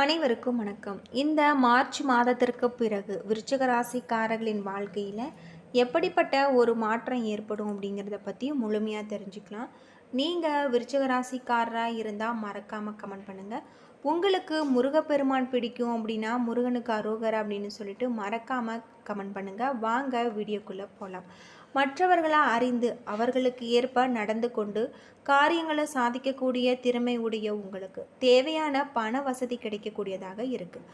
அனைவருக்கும் வணக்கம். இந்த மார்ச் மாதத்திற்கு பிறகு விருச்சிக ராசிக்காரர்களின் வாழ்க்கையில் எப்படிப்பட்ட ஒரு மாற்றம் ஏற்படும் அப்படிங்கிறத பற்றி முழுமையாக தெரிஞ்சுக்கலாம். நீங்கள் விருச்சிக ராசிக்காரராக இருந்தால் மறக்காமல் கமெண்ட் பண்ணுங்கள் உங்களுக்கு முருகப்பெருமான் பிடிக்கும் அப்படின்னா முருகனுக்கு அரோகர் அப்படின்னு சொல்லிட்டு மறக்காமல் கமெண்ட் பண்ணுங்கள் வாங்க வீடியோக்குள்ளே போகலாம் மற்றவர்களை அறிந்து அவர்களுக்கு ஏற்ப நடந்து கொண்டு காரியங்களை சாதிக்கக்கூடிய திறமை உடைய உங்களுக்கு. தேவையான பண வசதி கிடைக்கக்கூடியதாக இருக்குது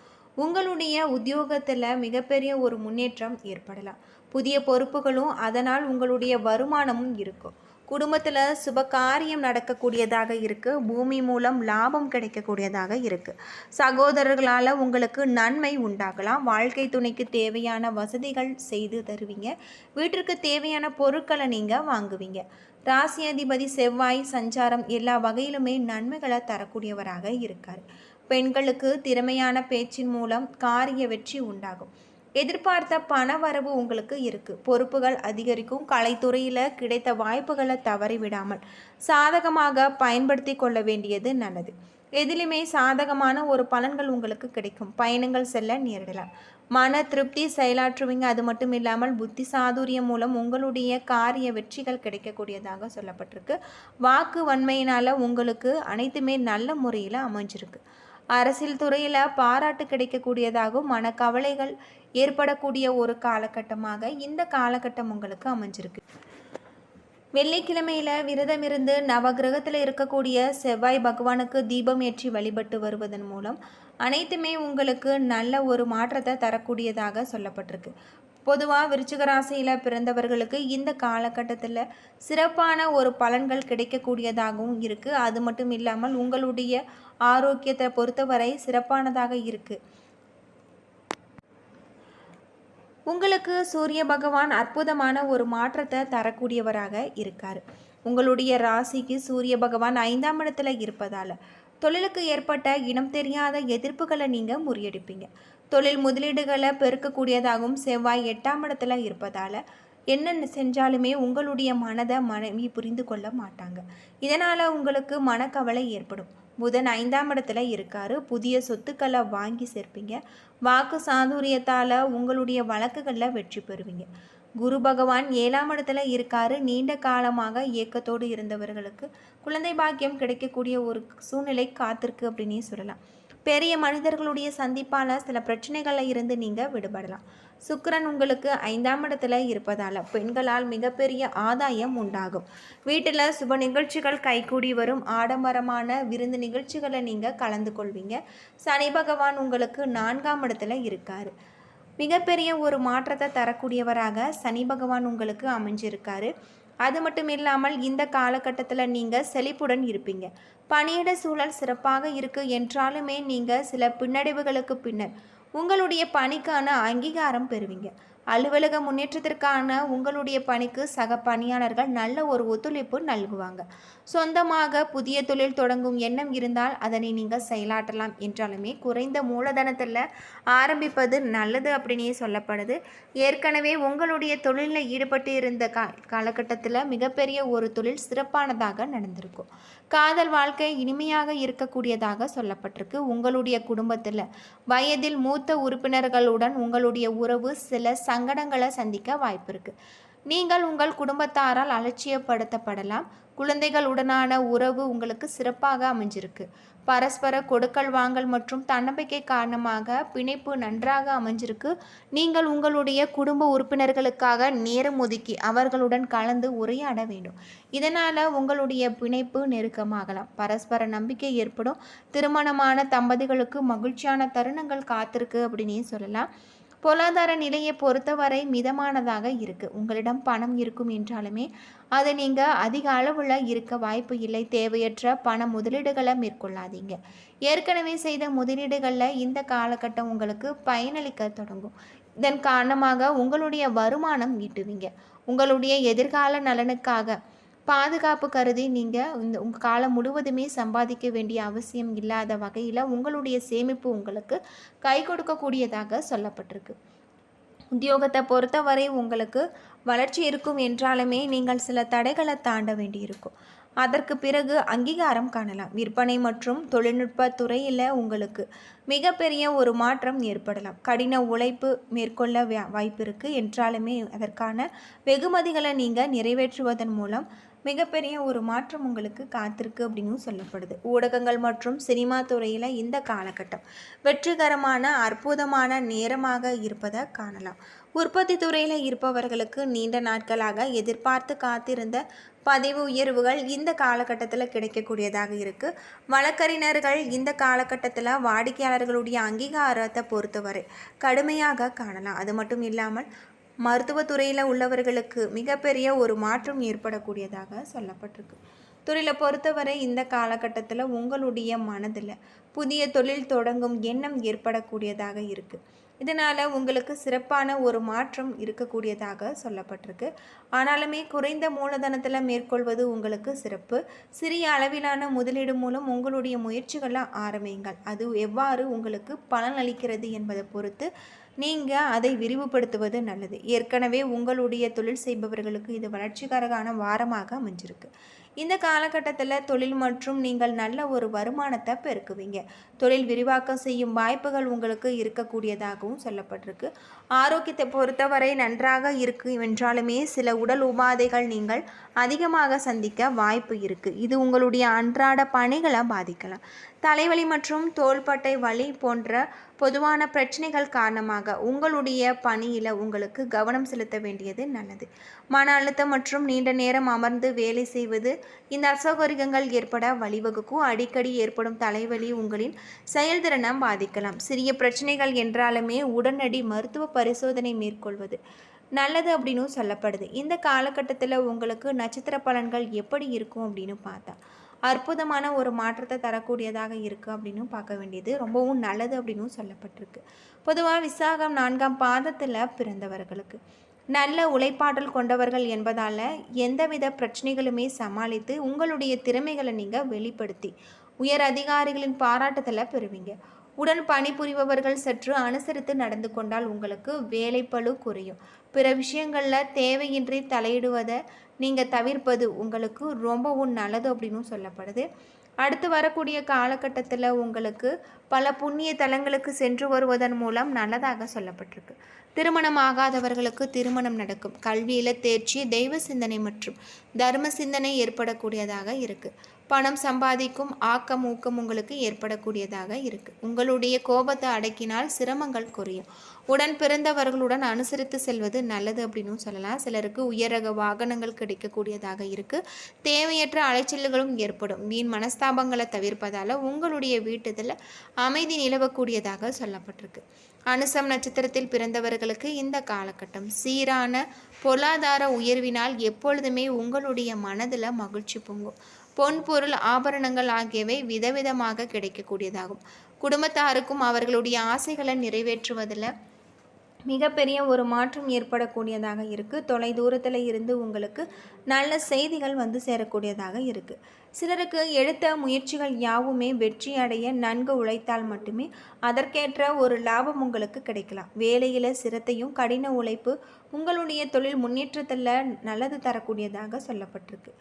உங்களுடைய உத்தியோகத்தில் மிகப்பெரிய ஒரு முன்னேற்றம் ஏற்படலாம். புதிய பொறுப்புகளும் அதனால் உங்களுடைய வருமானமும் இருக்கும். குடும்பத்தில் சுப காரியம் நடக்கக்கூடியதாக இருக்குது பூமி மூலம் லாபம் கிடைக்கக்கூடியதாக இருக்குது சகோதரர்களால் உங்களுக்கு நன்மை உண்டாகலாம். வாழ்க்கை துணைக்கு தேவையான வசதிகள் செய்து தருவீங்க. வீட்டிற்கு தேவையான பொருட்களை நீங்கள் வாங்குவீங்க. ராசி அதிபதி செவ்வாய் சஞ்சாரம் எல்லா வகையிலுமே நன்மைகளை தரக்கூடியவராக இருக்கார். பெண்களுக்கு திறமையான பேச்சின் மூலம் காரிய வெற்றி உண்டாகும். எதிர்பார்த்த பண வரவு உங்களுக்கு இருக்குது பொறுப்புகள் அதிகரிக்கும். கலைத்துறையில் கிடைத்த வாய்ப்புகளை தவறிவிடாமல் சாதகமாக பயன்படுத்தி கொள்ள வேண்டியது நல்லது. எதிலுமே சாதகமான ஒரு பலன்கள் உங்களுக்கு கிடைக்கும். பயணங்கள் செல்ல நேரிடலாம். மன திருப்தி செயலாற்றுவீங்க. அது மட்டும் இல்லாமல் புத்தி சாதுரியம் மூலம் உங்களுடைய காரிய வெற்றிகள் கிடைக்கக்கூடியதாக சொல்லப்பட்டிருக்கு. வாக்கு வன்மையினால் உங்களுக்கு அனைத்துமே நல்ல முறையில் அமைஞ்சிருக்கு. அரசியல் துறையில் பாராட்டு கிடைக்கக்கூடியதாகவும் மனக்கவலைகள் ஏற்படக்கூடிய ஒரு காலகட்டமாக இந்த காலகட்டம் உங்களுக்கு அமைஞ்சிருக்கு. வெள்ளிக்கிழமையில் விரதம் இருந்து நவகிரகத்தில் இருக்கக்கூடிய செவ்வாய் பகவானுக்கு தீபம் ஏற்றி வழிபட்டு வருவதன் மூலம் அனைத்துமே உங்களுக்கு நல்ல ஒரு மாற்றத்தை தரக்கூடியதாக சொல்லப்பட்டிருக்கு. பொதுவாக விருச்சிக ராசியில் பிறந்தவர்களுக்கு இந்த காலகட்டத்தில் சிறப்பான ஒரு பலன்கள் கிடைக்கக்கூடியதாகவும் இருக்குது அது மட்டும் இல்லாமல் உங்களுடைய ஆரோக்கியத்தை பொறுத்தவரை சிறப்பானதாக இருக்குது உங்களுக்கு சூரிய பகவான் அற்புதமான ஒரு மாற்றத்தை தரக்கூடியவராக இருக்கார். உங்களுடைய ராசிக்கு சூரிய பகவான் ஐந்தாம் இடத்துல இருப்பதால் தொழிலுக்கு ஏற்பட்ட இனம் தெரியாத எதிர்ப்புகளை நீங்கள் முறியடிப்பீங்க. தொழில் முதலீடுகளை பெருக்கக்கூடியதாகவும் செவ்வாய் எட்டாம் இடத்துல இருப்பதால் என்னென்ன செஞ்சாலுமே உங்களுடைய மனதை மனைவி புரிந்து கொள்ள மாட்டாங்க. இதனால் உங்களுக்கு மனக்கவலை ஏற்படும். புதன் ஐந்தாம் இடத்துல இருக்காரு. புதிய சொத்துக்களை வாங்கி சேர்ப்பீங்க. வாக்கு சாதுரியத்தால் உங்களுடைய வழக்குகளில் வெற்றி பெறுவீங்க. குரு பகவான் ஏழாம் இடத்துல இருக்காரு. நீண்ட காலமாக இயக்கத்தோடு இருந்தவர்களுக்கு குழந்தை பாக்கியம் கிடைக்கக்கூடிய ஒரு சூழ்நிலை காத்திருக்கு அப்படின்னே சொல்லலாம். பெரிய மனிதர்களுடைய சந்திப்பால் சில பிரச்சனைகளில் இருந்து நீங்கள் விடுபடலாம். சுக்கரன் உங்களுக்கு ஐந்தாம் இடத்துல இருப்பதால் பெண்களால் மிகப்பெரிய ஆதாயம் உண்டாகும். வீட்டில் சுப நிகழ்ச்சிகள் கைகூடி வரும். ஆடம்பரமான விருந்து நிகழ்ச்சிகளை நீங்கள் கலந்து கொள்வீங்க. சனி பகவான் உங்களுக்கு நான்காம் இடத்துல இருக்காரு. மிகப்பெரிய ஒரு மாற்றத்தை தரக்கூடியவராக சனி பகவான் உங்களுக்கு அமைஞ்சிருக்காரு. அது மட்டும் இல்லாமல் இந்த காலகட்டத்தில் நீங்கள் செழிப்புடன் இருப்பீங்க. பணியிட சூழல் சிறப்பாக இருக்குது என்றாலுமே நீங்கள் சில பின்னடைவுகளுக்கு பின்னர் உங்களுடைய பணிக்கான அங்கீகாரம் பெறுவீங்க. அலுவலக முன்னேற்றத்திற்கான உங்களுடைய பணிக்கு சக பணியாளர்கள் நல்ல ஒரு ஒத்துழைப்பு நல்குவாங்க. சொந்தமாக புதிய தொழில் தொடங்கும் எண்ணம் இருந்தால் அதனை நீங்கள் செயலாற்றலாம் என்றாலுமே குறைந்த மூலதனத்தில் ஆரம்பிப்பது நல்லது அப்படின்னே சொல்லப்படுது. ஏற்கனவே உங்களுடைய தொழிலில் ஈடுபட்டு இருந்த கா காலகட்டத்தில் மிகப்பெரிய ஒரு தொழில் சிறப்பானதாக நடந்திருக்கும். காதல் வாழ்க்கை இனிமையாக இருக்கக்கூடியதாக சொல்லப்பட்டிருக்கு. உங்களுடைய குடும்பத்தில் வயதில் மூத்த உறுப்பினர்களுடன் உங்களுடைய உறவு சில சங்கடங்களை சந்திக்க வாய்ப்பு இருக்குது நீங்கள் உங்கள் குடும்பத்தாரால் அலட்சியப்படுத்தப்படலாம். குழந்தைகளுடனான உறவு உங்களுக்கு சிறப்பாக அமைஞ்சிருக்கு. பரஸ்பர கொடுக்கல் வாங்கல் மற்றும் தன்னம்பிக்கை காரணமாக பிணைப்பு நன்றாக அமைஞ்சிருக்கு. நீங்கள் உங்களுடைய குடும்ப உறுப்பினர்களுக்காக நேரம் ஒதுக்கி அவர்களுடன் கலந்து உரையாட வேண்டும். இதனால் உங்களுடைய பிணைப்பு நெருக்கமாகலாம். பரஸ்பர நம்பிக்கை ஏற்படும். திருமணமான தம்பதிகளுக்கு மகிழ்ச்சியான தருணங்கள் காத்திருக்கு அப்படின்னே சொல்லலாம். பொருளாதார நிலையை பொறுத்தவரை மிதமானதாக இருக்குது உங்களிடம் பணம் இருக்கும் என்றாலுமே அதை நீங்கள் அதிக அளவில் இருக்க வாய்ப்பு இல்லை. தேவையற்ற பண முதலீடுகளை மேற்கொள்ளாதீங்க. ஏற்கனவே செய்த முதலீடுகளில் இந்த காலகட்டம் உங்களுக்கு பயனளிக்க தொடங்கும். இதன் காரணமாக உங்களுடைய வருமானம் ஈட்டுவீங்க. உங்களுடைய எதிர்கால நலனுக்காக பாதுகாப்பு கருதி நீங்கள் இந்த உங்கள் காலம் முழுவதுமே சம்பாதிக்க வேண்டிய அவசியம் இல்லாத வகையில் உங்களுடைய சேமிப்பு உங்களுக்கு கை கொடுக்கக்கூடியதாக சொல்லப்பட்டிருக்கு. உத்தியோகத்தை பொறுத்தவரை உங்களுக்கு வளர்ச்சி இருக்கும் என்றாலுமே நீங்கள் சில தடைகளை தாண்ட வேண்டியிருக்கும். அதற்கு பிறகு அங்கீகாரம் காணலாம். விற்பனை மற்றும் தொழில்நுட்ப துறையில் உங்களுக்கு மிகப்பெரிய ஒரு மாற்றம் ஏற்படலாம். கடின உழைப்பு மேற்கொள்ள வாய்ப்பு இருக்குது என்றாலுமே அதற்கான வெகுமதிகளை நீங்கள் நிறைவேற்றுவதன் மூலம் மிகப்பெரிய ஒரு மாற்றம் உங்களுக்கு காத்திருக்கு அப்படின்னு சொல்லப்படுது. ஊடகங்கள் மற்றும் சினிமா துறையில் இந்த காலகட்டம் வெற்றிகரமான அற்புதமான நேரமாக இருப்பதை காணலாம். உற்பத்தி துறையில் இருப்பவர்களுக்கு நீண்ட நாட்களாக எதிர்பார்த்து காத்திருந்த பதிவு உயர்வுகள் இந்த காலகட்டத்தில் கிடைக்கக்கூடியதாக இருக்குது வழக்கறிஞர்கள் இந்த காலகட்டத்தில் வாடிக்கையாளர்களுடைய அங்கீகாரத்தை பொறுத்தவரை கடுமையாக காணலாம். அது மட்டும் இல்லாமல் மருத்துவத்துறையில் உள்ளவர்களுக்கு மிகப்பெரிய ஒரு மாற்றம் ஏற்படக்கூடியதாக சொல்லப்பட்டிருக்கு. தொழிலை பொறுத்தவரை இந்த காலகட்டத்தில் உங்களுடைய மனதில் புதிய தொழில் தொடங்கும் எண்ணம் ஏற்படக்கூடியதாக இருக்குது இதனால் உங்களுக்கு சிறப்பான ஒரு மாற்றம் இருக்கக்கூடியதாக சொல்லப்பட்டிருக்கு. ஆனாலுமே குறைந்த மூலதனத்தில் மேற்கொள்வது உங்களுக்கு சிறப்பு. சிறிய அளவிலான முதலீடு மூலம் உங்களுடைய முயற்சிகளை ஆரம்பியுங்கள். அது எவ்வாறு உங்களுக்கு பலன் அளிக்கிறது என்பதை பொறுத்து நீங்கள் அதை விரிவுபடுத்துவது நல்லது. ஏற்கனவே உங்களுடைய தொழில் செய்பவர்களுக்கு இது வளர்ச்சிகரமான வாரமாக அமைஞ்சிருக்கு. இந்த காலகட்டத்தில் தொழில் மற்றும் நீங்கள் நல்ல ஒரு வருமானத்தை பெருக்குவீங்க. தொழில் விரிவாக்கம் செய்யும் வாய்ப்புகள் உங்களுக்கு இருக்கக்கூடியதாகவும் சொல்லப்பட்டிருக்கு. ஆரோக்கியத்தை பொறுத்தவரை நன்றாக இருக்கு என்றாலுமே சில உடல் உபாதைகள் நீங்கள் அதிகமாக சந்திக்க வாய்ப்பு இருக்குது இது உங்களுடைய அன்றாட பணிகளை பாதிக்கலாம். தலைவலி மற்றும் தோள்பட்டை வலி போன்ற பொதுவான பிரச்சனைகள் காரணமாக உங்களுடைய பணியில் உங்களுக்கு கவனம் செலுத்த வேண்டியது நல்லது. மன அழுத்தம் மற்றும் நீண்ட நேரம் அமர்ந்து வேலை செய்வது இந்த அசௌகரியங்கள் ஏற்பட வழிவகுக்கும் அடிக்கடி ஏற்படும் தலைவலி உங்களின் செயல்திறனை பாதிக்கலாம். சிறிய பிரச்சனைகள் என்றாலுமே உடனடி மருத்துவ பரிசோதனை மேற்கொள்வது. நல்லது அப்படின்னு சொல்லப்படுது. இந்த காலகட்டத்தில் உங்களுக்கு நட்சத்திர பலன்கள் எப்படி இருக்கும் அப்படின்னு பார்த்தா அற்புதமான ஒரு மாற்றத்தை தரக்கூடியதாக இருக்குது அப்படின்னு பார்க்க வேண்டியது. ரொம்பவும் நல்லது அப்படின்னு சொல்லப்பட்டிருக்கு. பொதுவாக விசாகம் நான்காம் பாதத்தில் பிறந்தவர்களுக்கு நல்ல உழைப்பாற்றல் கொண்டவர்கள் என்பதால் எந்தவித பிரச்சனைகளுமே சமாளித்து உங்களுடைய திறமைகளை நீங்கள் வெளிப்படுத்தி உயர் அதிகாரிகளின் பாராட்டத்தில் பெறுவீங்க. உடன் பணிபுரிபவர்கள் சற்று அனுசரித்து நடந்து கொண்டால் உங்களுக்கு வேலைப்பழு குறையும். பிற விஷயங்களில் தேவையின்றி தலையிடுவதை நீங்கள் தவிர்ப்பது உங்களுக்கு ரொம்பவும் நல்லது அப்படின்னு சொல்லப்படுது. அடுத்து வரக்கூடிய காலகட்டத்தில் உங்களுக்கு பல புண்ணிய தலங்களுக்கு சென்று வருவதன் மூலம் நல்லதாக சொல்லப்பட்டிருக்கு. திருமணம் ஆகாதவர்களுக்கு திருமணம் நடக்கும். கல்வியில் தேர்ச்சி தெய்வ சிந்தனை மற்றும் தர்ம சிந்தனை ஏற்படக்கூடியதாக இருக்குது பணம் சம்பாதிக்கும் ஆக்கம் ஊக்கம் உங்களுக்கு ஏற்படக்கூடியதாக இருக்குது உங்களுடைய கோபத்தை அடக்கினால் சிரமங்கள் குறையும். உடன் பிறந்தவர்களுடன் அனுசரித்து செல்வது நல்லது அப்படின்னு சொல்லலாம். சிலருக்கு உயரக வாகனங்கள் கிடைக்கக்கூடியதாக இருக்குது தேவையற்ற அலைச்சல்களும் ஏற்படும். வீண் மனஸ்தாபங்களை தவிர்ப்பதால் உங்களுடைய வீட்டுதில் அமைதி நிலவக்கூடியதாக சொல்லப்பட்டிருக்கு. அனுசம் நட்சத்திரத்தில் பிறந்தவர்களுக்கு இந்த காலகட்டம் சீரான பொருளாதார உயர்வினால் எப்பொழுதுமே உங்களுடைய மனதில் மகிழ்ச்சி பொங்கும். பொன் பொருள் ஆபரணங்கள் ஆகியவை விதவிதமாக கிடைக்கக்கூடியதாகும். குடும்பத்தாருக்கும் அவர்களுடைய ஆசைகளை நிறைவேற்றுவதில் மிகப்பெரிய ஒரு மாற்றம் ஏற்படக்கூடியதாக இருக்குது தொலை தூரத்தில் இருந்து உங்களுக்கு நல்ல செய்திகள் வந்து சேரக்கூடியதாக இருக்குது சிலருக்கு எடுத்த முயற்சிகள் யாவுமே வெற்றி அடைய நன்கு உழைத்தால் மட்டுமே அதற்கேற்ற ஒரு லாபம் உங்களுக்கு கிடைக்கலாம். வேலையில் சிரத்தையும் கடின உழைப்பு உங்களுடைய தொழில் முன்னேற்றத்தில் நல்லது தரக்கூடியதாக சொல்லப்பட்டிருக்கு.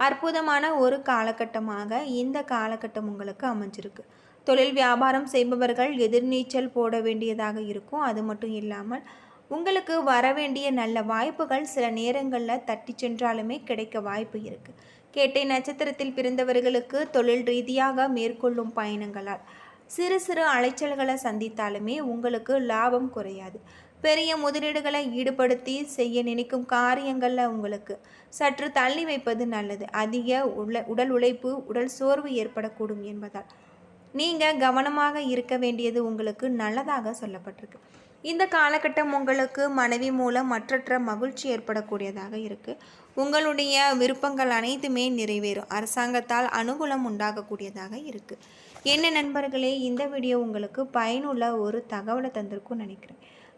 அற்புதமான ஒரு காலகட்டமாக இந்த காலகட்டம் உங்களுக்கு அமைஞ்சிருக்கு. தொழில் வியாபாரம் செய்பவர்கள் எதிர்நீச்சல் போட வேண்டியதாக இருக்கும். அது மட்டும் இல்லாமல் உங்களுக்கு வர வேண்டிய நல்ல வாய்ப்புகள் சில நேரங்களில் தட்டி சென்றாலுமே கிடைக்க வாய்ப்பு இருக்குது கேட்டை நட்சத்திரத்தில் பிறந்தவர்களுக்கு தொழில் ரீதியாக மேற்கொள்ளும் பயணங்களால் சிறு சிறு அலைச்சல்களை சந்தித்தாலுமே உங்களுக்கு லாபம் குறையாது. பெரிய முதலீடுகளை ஈடுபடுத்தி செய்ய நினைக்கும் காரியங்களில் உங்களுக்கு சற்று தள்ளி வைப்பது நல்லது. அதிக உள்ள உடல் உழைப்பு உடல் சோர்வு ஏற்படக்கூடும் என்பதால். நீங்கள் கவனமாக இருக்க வேண்டியது உங்களுக்கு நல்லதாக சொல்லப்பட்டிருக்கு. இந்த காலகட்டம் உங்களுக்கு மனைவி மூலம் மற்றற்ற மகிழ்ச்சி ஏற்படக்கூடியதாக இருக்குது உங்களுடைய விருப்பங்கள் அனைத்துமே நிறைவேறும். அரசாங்கத்தால் அனுகூலம் உண்டாகக்கூடியதாக இருக்குது என்ன நண்பர்களே இந்த வீடியோ உங்களுக்கு பயனுள்ள ஒரு தகவலை தந்திருக்கும் நினைக்கிறேன்.